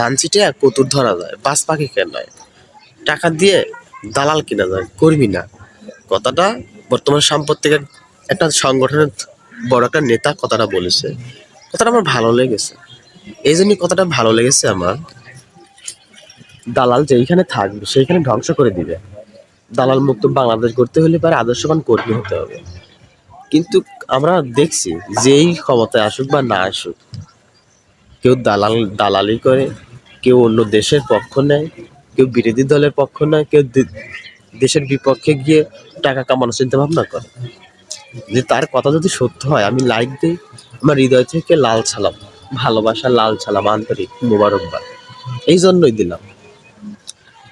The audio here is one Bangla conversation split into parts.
ধান ছিটে কতুর ধরা যায়, বাস পাখি নয়। টাকা দিয়ে দালাল কিনা যায় করবি না। কথাটা বর্তমান সাম্প্রতিক এক- একটা সংগঠনের বড় একটা নেতা কথাটা বলেছে। কথাটা আমার ভালো লেগেছে। এই জন্যই কথাটা ভালো লেগেছে আমার। দালাল যেইখানে থাকবে, সেইখানে ধ্বংস করে দিবে। দালাল মুক্ত বাংলাদেশ করতে হলে পারে আদর্শবান কর্মী হতে হবে। কিন্তু আমরা দেখছি যেই ক্ষমতায় আসুক বা না আসুক, কেউ দালাল, দালালি করে কেউ অন্য দেশের পক্ষ নেয়, কেউ বিরোধী দলের পক্ষ নেয়, কেউ দেশের বিপক্ষে গিয়ে টাকা কামানোর চিন্তা ভাবনা করে। যে তার কথা যদি সত্য হয়, আমি লাইক দিই, আমার হৃদয় থেকে লাল ছালাম ভালোবাসা লাল ছালাম আন্তরিক মোবারকবাদ। এই জন্যই দিলাম।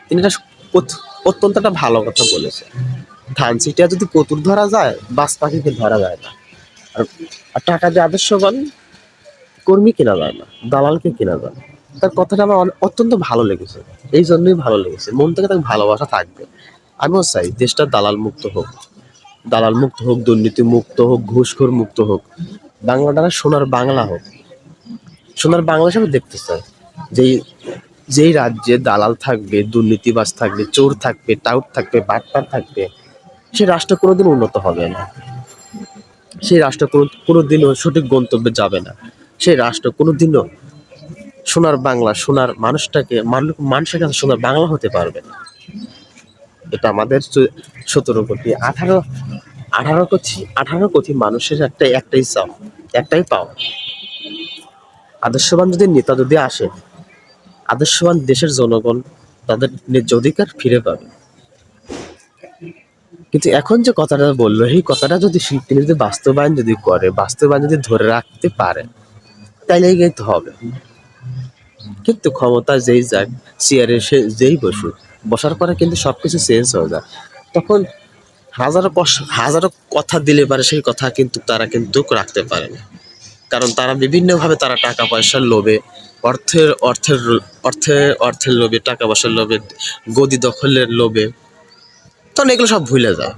তিনি এটা অত- অত্যন্ত একটা ভালো কথা বলেছে ধান সিটিয়া যদি কতুর ধরা যায়, বাস পাখিকে ধরা যায় না। আর টাকা দিয়ে আদর্শবান, কর্মী কেনা যায় না, দালালকে কেনা যায় না। তার কথাটা আমার অত্যন্ত ভালো লেগেছে। এই জন্যই ভালো লেগেছে। মন থেকে তাকে ভালোবাসা থাকবে। আমিও চাই দেশটা দালাল মুক্ত হোক। দালাল মুক্ত হোক দুর্নীতি মুক্ত হোক, ঘুষখোর মুক্ত হোক। বাংলাটা সোনার বাংলা হোক। সোনার বাংলা হিসাবে দেখতে চাই। যেই যেই রাজ্যে দালাল থাকবে, দুর্নীতিবাজ থাকবে, চোর থাকবে, টাউট থাকবে, বাটপার থাকবে, সে রাষ্ট্র কোনোদিন উন্নত হবে না। সেই রাষ্ট্র কোনো, কোনোদিনও সঠিক গন্তব্যে যাবে না। সেই রাষ্ট্র কোনোদিনও সোনার বাংলা, সোনার মানুষটাকে মানুষের কাছে সোনার বাংলা হতে পারবে না। এটা আমাদের সতেরো কোটি, আঠারো আঠারো কোটি আঠারো কোটি মানুষের একটা, একটাই চাও একটাই পাও আদর্শবান যদি নেতা যদি আসে, আদর্শবান দেশের জনগণ তাদের ন্যায্য অধিকার ফিরে পাবে। কিন্তু এখন যে কথাটা বলল, এই কথাটা যদি তিনি যদি বাস্তবায়ন যদি করে, বাস্তবায়ন যদি ধরে রাখতে পারে তাইলে কিন্তু হবে। কিন্তু ক্ষমতা যেই যাক চেয়ারে সে যেই বসুক, বসার পরে কিন্তু সবকিছু চেঞ্জ হয়ে যায়। তখন হাজারো হাজারো কথা দিলে পারে, সেই কথা কিন্তু তারা কিন্তু রাখতে পারে না। কারণ তারা বিভিন্নভাবে তারা টাকা পয়সার লোভে, অর্থের অর্থের অর্থের অর্থের লোভে টাকা পয়সার লোভে, গদি দখলের লোভে, তখন এগুলো সব ভুলে যায়।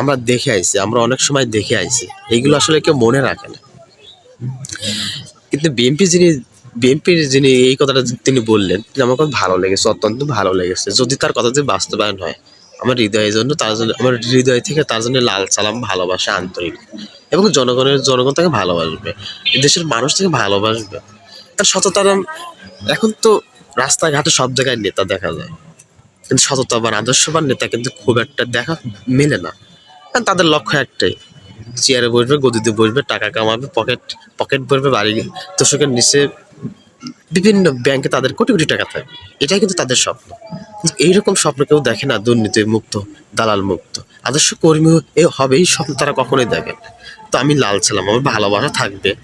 আমরা দেখে আইছি, আমরা অনেক সময় দেখে আইছি এইগুলো আসলে কেউ মনে রাখে না। কিন্তু বিএনপি যিনি বিএনপির যিনি এই কথাটা তিনি বললেন আমার খুব ভালো লেগেছে, অত্যন্ত ভালো লেগেছে। যদি তার কথা যদি বাস্তবায়ন হয়, আমার হৃদয়ের জন্য তার জন্য, আমার হৃদয় থেকে তার জন্য লাল সালাম, ভালোবাসা আন্তরিক এবং জনগণের, জনগণ তাকে ভালোবাসবে, দেশের মানুষ তাকে ভালোবাসবে। তার সততার এখন তো রাস্তাঘাটে সব জায়গায় নেতা দেখা যায়। কিন্তু সততাবান আদর্শবান নেতা কিন্তু খুব একটা দেখা মেলে না। কারণ তাদের লক্ষ্য একটাই চেয়ারে বসবে, গদিতে বসবে, টাকা কামাবে পকেট পকেট ভরবে, বাড়ি তোষকের নিচে বিভিন্ন ব্যাংকে তাদের কোটি কোটি টাকা থাকে। এটাই কিন্তু তাদের স্বপ্ন। এইরকম স্বপ্ন কেউ দেখে না দুর্নীতি মুক্ত, দালাল মুক্ত। আদর্শ কর্মী এ হবেই স্বপ্ন, তারা কখনোই দেখে। তো আমি লাল ছিলাম, আমার ভালোবাসা থাকবে।